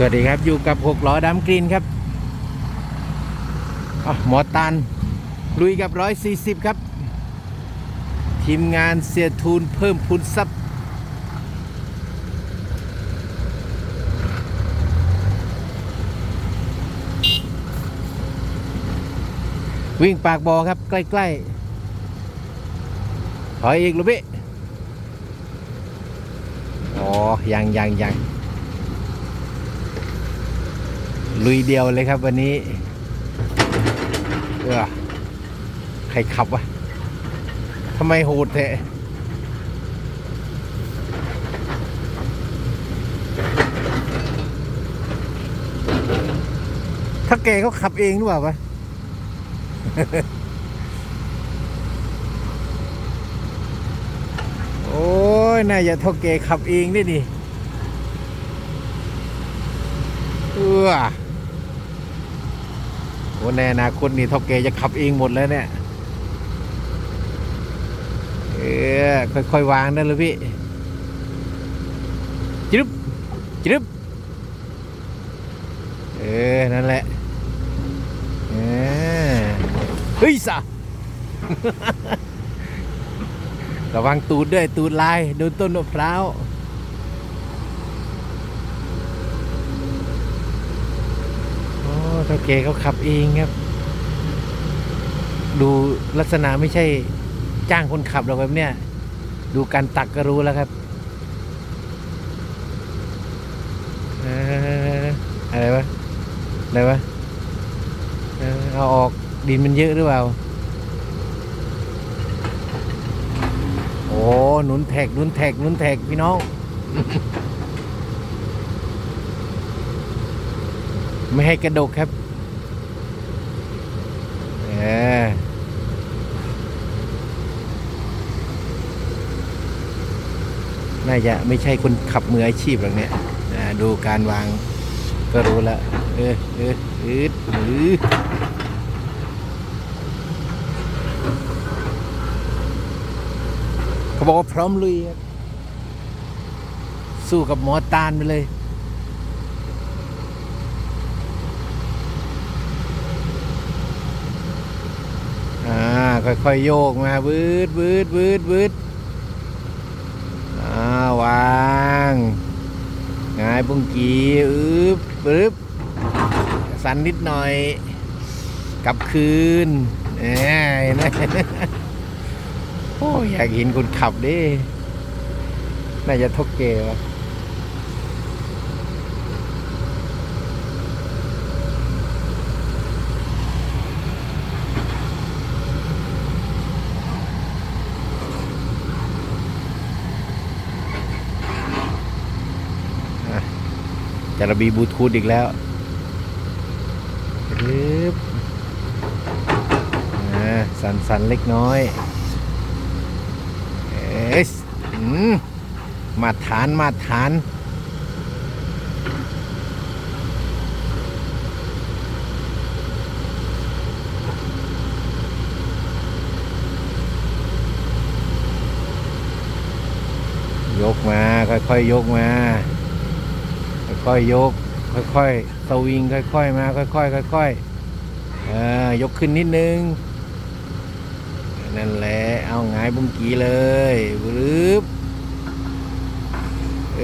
สวัสดีครับอยู่กับหกล้อดำกรีนครับหมอตันลุยกับร้อยสี่สิบครับ ทีมงานเสียทูนเพิ่มพูนทรัพย์วิ่งปากบอครับ ใกล้ ๆ ถอยอีกลูกพี่อ๋อยังยังยัง ลุยเดียวเลยครับวันนี้เออใครขับวะทำไมโหดแท้ถ้าแกเขาขับเองหรือเปล่าวะโอ้ยน่าจะเท่าแกขับเองได้วยนี่เออ โอ้ในอนาคตนี่เท่าแกจะขับเองหมดแล้วเนี่ย เออค่อยๆวางได้เลยพี่จึ๊บจึ๊บเออ นั่นแหละ เออเฮ้ยสะระวังตูดด้วยตูดลาย โดนต้นมะพร้าว โอ้ เท่าแกเขาขับเองครับ ดูลักษณะไม่ใช่จ้างคนขับหรอกแบบเนี้ยดูการตักก็รู้แล้วครับอะไรวะอะไรวะเออเอาออกดินมันเยอะหรือเปล่า โอ้หนุนแท็กหนุนแท็กหนุนแท็กพี่น้อง ไม่ให้กระดกครับเออน่าจะไม่ใช่คนขับมืออาชีพหรอกเนี่ยดูการวางก็รู้ล้วเออเอออืดอือเขาบอกว่าพร้อมลุยสู้กับหมอตาลไปเลย อ่า ค่อยๆโยกมาวืดวืดวืดวืดอ่าวางงายบุ้งกีอึ๊บปึ๊บสันนิดหน่อย กลับคืนเอ้ยนะโอ้ยอยากเห็นคนขับดิ น่าจะทกเกวะ จะระบีบลูทูธอีกแล้วปึ๊บสันสันๆเล็กน้อยเอสอืมมาฐานมาฐานยกมา ค่อยๆยกมา ค่อยยก ค่อยๆสวิงค่อยๆมาค่อยๆค่อยๆเออยกขึ้นนิดนึง นั่นแหละเอาหงายบุ้งกีเลยบรึบเอ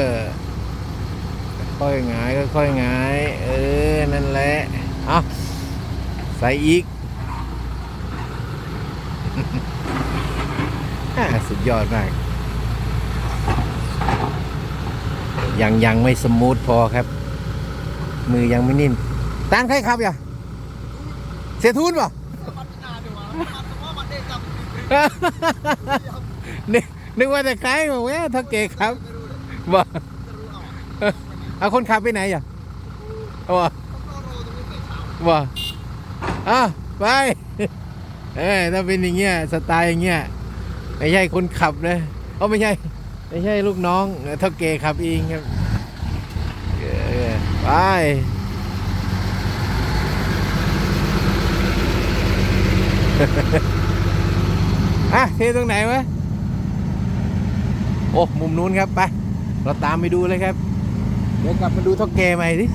อค่อยๆหงายค่อยๆหงายเออนั่นแหละเอาใส่อีกสุดยอดมาก ยังยังไม่สมูทพอครับ มือยังไม่นิ่มตานใครครับอย่าเสียทุนป่ะนึกนึกว่าแต่ใครบอกว่าถ้าเกครับบอกเอาคนขับไปไหนอย่าบอกบอกอะไปเอ้ถ้าเป็นอย่างเงี้ยสไตล์อย่างเงี้ยไม่ใช่คนขับนะเอาไม่ใช่ ไม่ใช่ลูกน้องเท่าเกขับเองครับไปอะเทตรงไหนวะโอ้มุมนู้นครับไปเราตามไปดูเลยครับ เดี๋ยวกลับมาดูท่อแกใหม่ดิ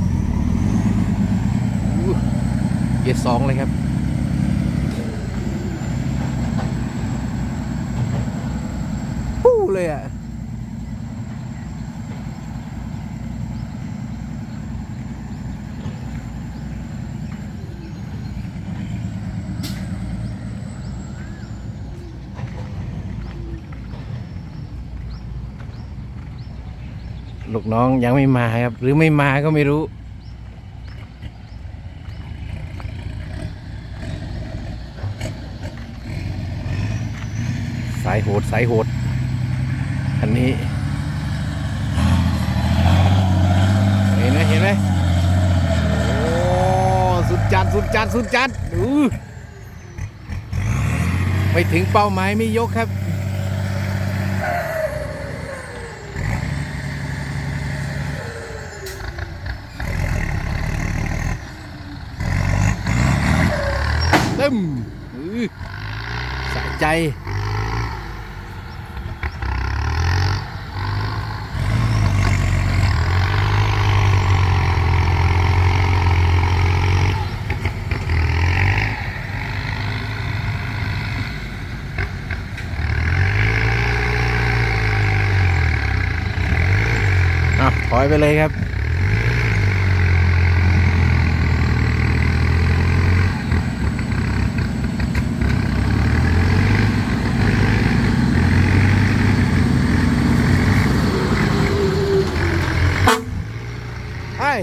เกียร์สองเลยครับปู้เลยอะ ลูกน้องยังไม่มาครับ หรือไม่มาก็ไม่รู้ สายโหดสายโหดอันนี้เห็นไหมเห็นไหมโอ้สุดจัดสุดจัดสุดจัดอู้ไปถึงเป้าหมายไม่ยกครับ มอื้อสะใจอะถอยไปเลยครับ ไอ้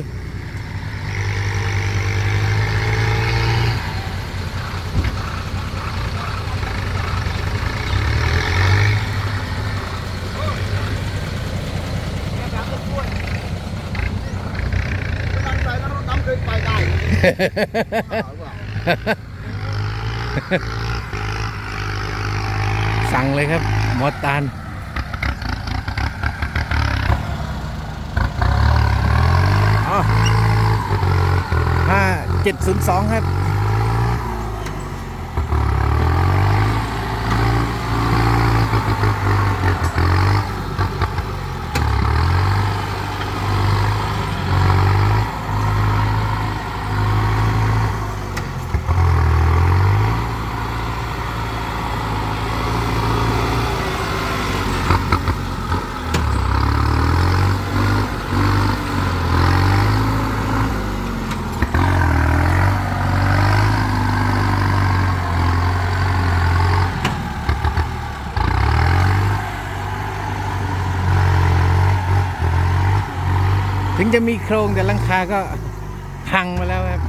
สั่งเลยครับ หมอตานอ๋อห้าเจ็ดศูนย์สองครับ ถึงจะมีโครงแต่ลังคาก็พังมาแล้วครับ